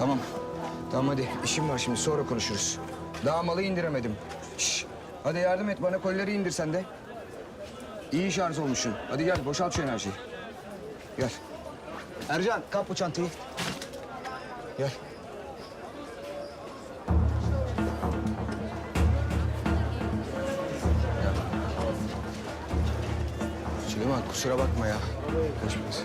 Tamam. Tamam hadi. İşim var şimdi sonra konuşuruz. Daha malı indiremedim. Şş. Hadi yardım et bana kolileri indir sen de. İyi şarj olmuşsun. Hadi gel boşalt şu enerjiyi. Gel. Ercan kap bu çantayı. Gel. Süleyman kusura bakma ya. Kaçmaz.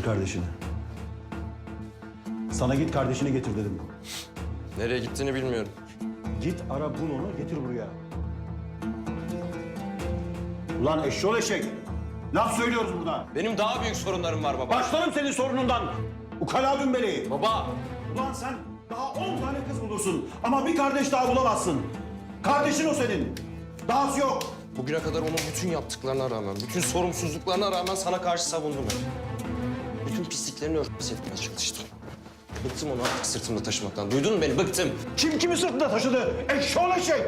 getir kardeşini. Sana git kardeşini getir dedim. Nereye gittiğini bilmiyorum. Git ara bul onu getir buraya. Ulan eşşoğlu eşek. Laf söylüyoruz burada. Benim daha büyük sorunlarım var baba. Başlarım senin sorunundan. Ukala dümbeli. Baba! Ulan sen daha on tane kız bulursun ama bir kardeş daha bulamazsın. Kardeşin o senin. Dahası yok. Bugüne kadar onun bütün yaptıklarına rağmen, bütün sorumsuzluklarına rağmen sana karşı savundum hep. Bütün pisliklerini örtbas etmeye çalıştım. Bıktım onu artık sırtımda taşımaktan. Duydun mu beni? Bıktım. Kim kimi sırtında taşıdı? Eşşoğlu eşek.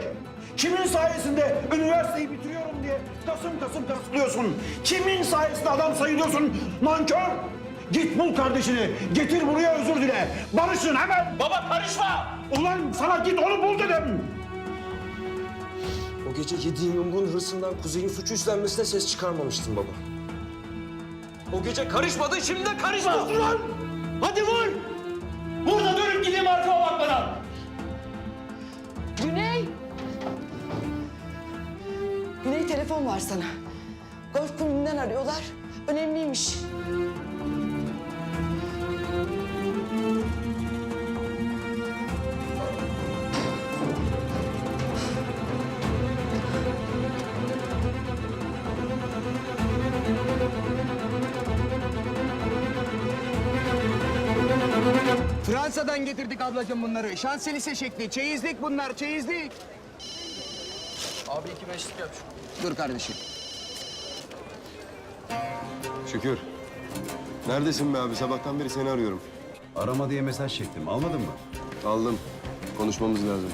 Kimin sayesinde üniversiteyi bitiriyorum diye kasım kasım kasıtlıyorsun? Kimin sayesinde adam sayılıyorsun? Nankör! Git bul kardeşini, getir buraya özür dile. Barışın hemen. Baba karışma! Ulan sana git onu bul dedim. O gece yediğin yumruğun hırsından Kuzey'in suçu üstlenmesine ses çıkarmamıştım baba. O gece karışmadın, şimdi de karışma! Ulan! Hadi vur! Burada dönüp gideyim arkama bakmadan. Güney. Güney telefon var sana. Golf kulübünden arıyorlar. Önemliymiş. Fransa'dan getirdik ablacığım bunları. Şanselise şekli. Çeyizlik bunlar, çeyizlik. Abi iki beşlik yap. Dur kardeşim. Şükür. Neredesin be abi? Sabahtan beri seni arıyorum. Arama diye mesaj çektim. Almadın mı? Aldım. Konuşmamız lazım.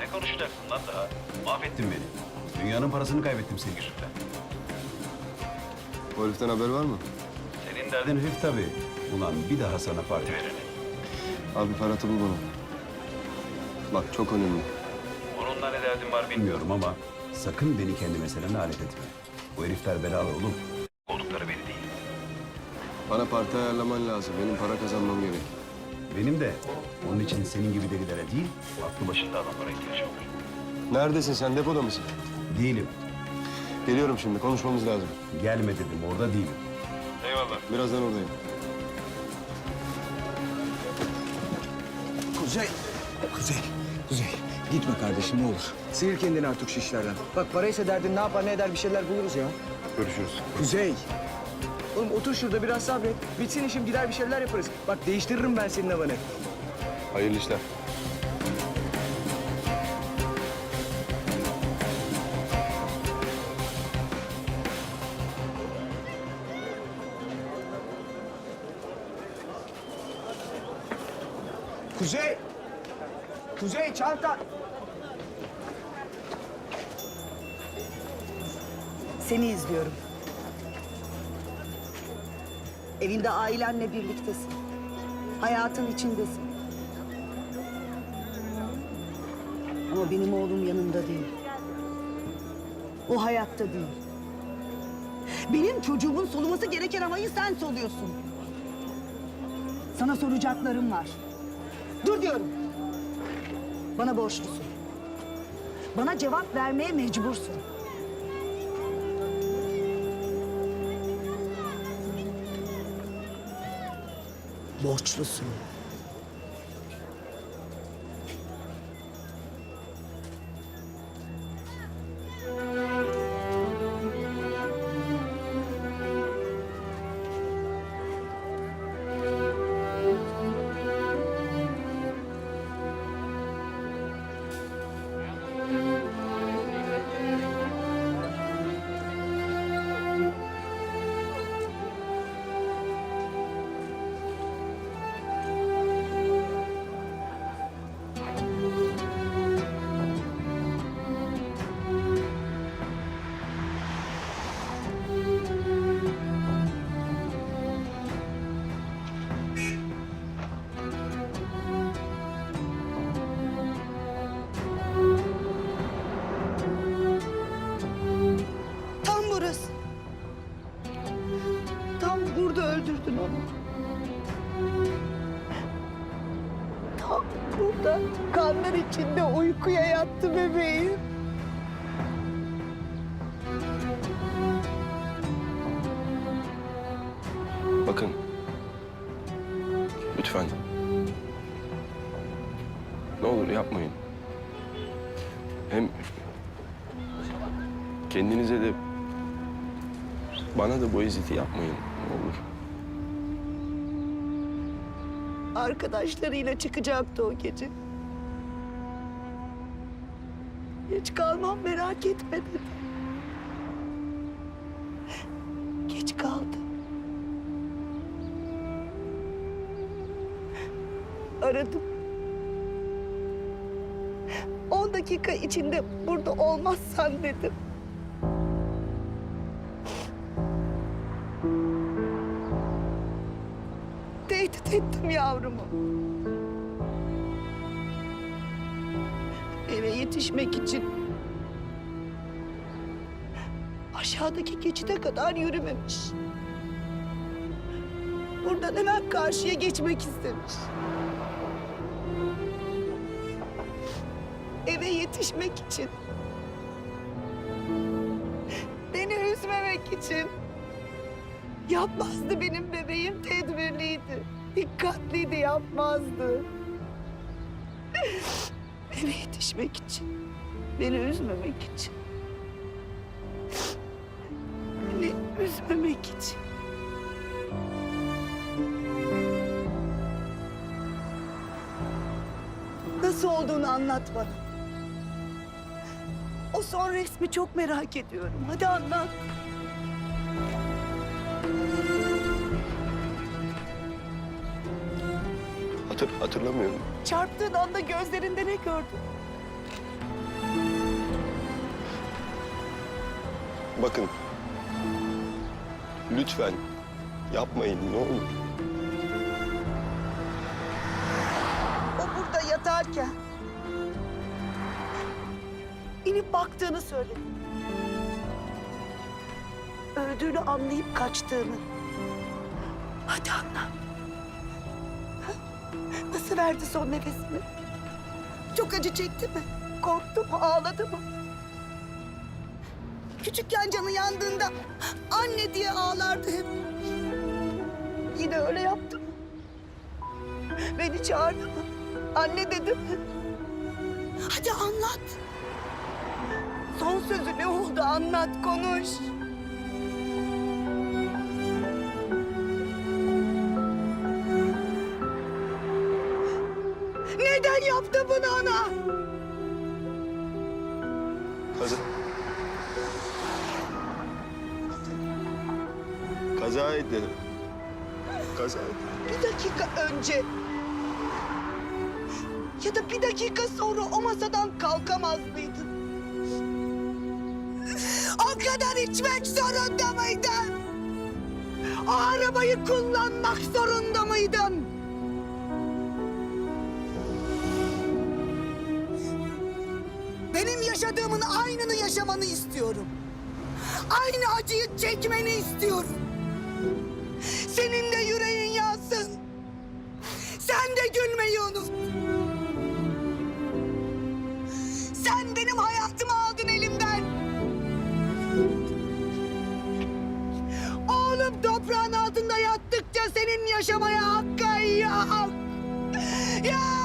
Ne konuşacaksın lan daha? Mahvettin beni. Dünyanın parasını kaybettim senin yüzünden. Heriften haber var mı? Senin derdin herif tabii. Ulan bir daha sana parti verelim. Abi Ferhat'ı bul bana. Bak çok önemli. Onunla ne derdin var bilmiyorum ama sakın beni kendi meselene alet etme. Bu herifler belalı oğlum. Oldukları beni değil. Bana parti ayarlaman lazım. Benim para kazanmam gerek. Benim de onun için senin gibi delilere değil, aklı başında adamlara ihtiyacım var. Neredesin sen? Depoda mısın? Değilim. Geliyorum şimdi. Konuşmamız lazım. Gelme dedim, orada değilim. Birazdan oradayım. Kuzey. Kuzey. Kuzey. Gitme kardeşim ne olur. Sıyır kendini artık şu işlerden. Bak paraysa derdin ne yapar ne eder bir şeyler buluruz ya. Görüşürüz. Kuzey. Oğlum otur şurada biraz sabret. Bitsin işim gider bir şeyler yaparız. Bak değiştiririm ben senin havanı. Hayırlı işler. Kuzey. Kuzey çanta. Seni izliyorum. Evinde ailenle birliktesin. Hayatın içindesin. Ama benim oğlum yanında değil. O hayatta değil. Benim çocuğumun soluması gereken havayı sen soluyorsun. Sana soracaklarım var. Dur diyorum. Bana borçlusun. Bana cevap vermeye mecbursun. Borçlusun. Burada öldürdün onu. Tam burada kanlar içinde uykuya yattı bebeğim. Bakın. Lütfen. Ne olur yapmayın. Hem kendinize de bana da bu eziyeti yapmayın. Olur. Arkadaşlarıyla çıkacaktı o gece. Geç kalmam merak etme dedi. Geç kaldı. Aradım. On dakika içinde burada olmazsan dedim. Tehdit ettim yavrumu. Eve yetişmek için aşağıdaki geçide kadar yürümemiş. Buradan hemen karşıya geçmek istemiş. Eve yetişmek için. Beni üzmemek için. Yapmazdı benim bebeğim tedbirliydi. Dikkatliydi yapmazdı. Eve yetişmek için. Beni üzmemek için. Beni üzmemek için. Nasıl olduğunu anlat bana. O son resmi çok merak ediyorum. Hadi anlat. Hatır, hatırlamıyorum. Çarptığın anda gözlerinde ne gördün? Bakın. Lütfen yapmayın ne olur. O burada yatarken inip baktığını söyledi. Öldüğünü anlayıp kaçtığını. Hadi anlat. Nasıl verdi son nefesini? Çok acı çekti mi? Korktu mu? Ağladı mı? Küçükken canı yandığında anne diye ağlardı hep. Yine öyle yaptı mı? Beni çağırdı mı? Anne dedi mi? Hadi anlat. Son sözü ne oldu anlat konuş. Yaptı bunu ona? Kaza... Kaza etti. Kaza etti. Bir dakika önce ya da bir dakika sonra o masadan kalkamaz mıydın? O kadar içmek zorunda mıydın? O arabayı kullanmak zorunda mıydın? Benim yaşadığımın aynını yaşamanı istiyorum. Aynı acıyı çekmeni istiyorum. Senin de yüreğin yansın. Sen de gülmeyi unut. Sen benim hayatımı aldın elimden. Oğlum toprağın altında yattıkça seni senin yaşamaya hakkın yok. Yok.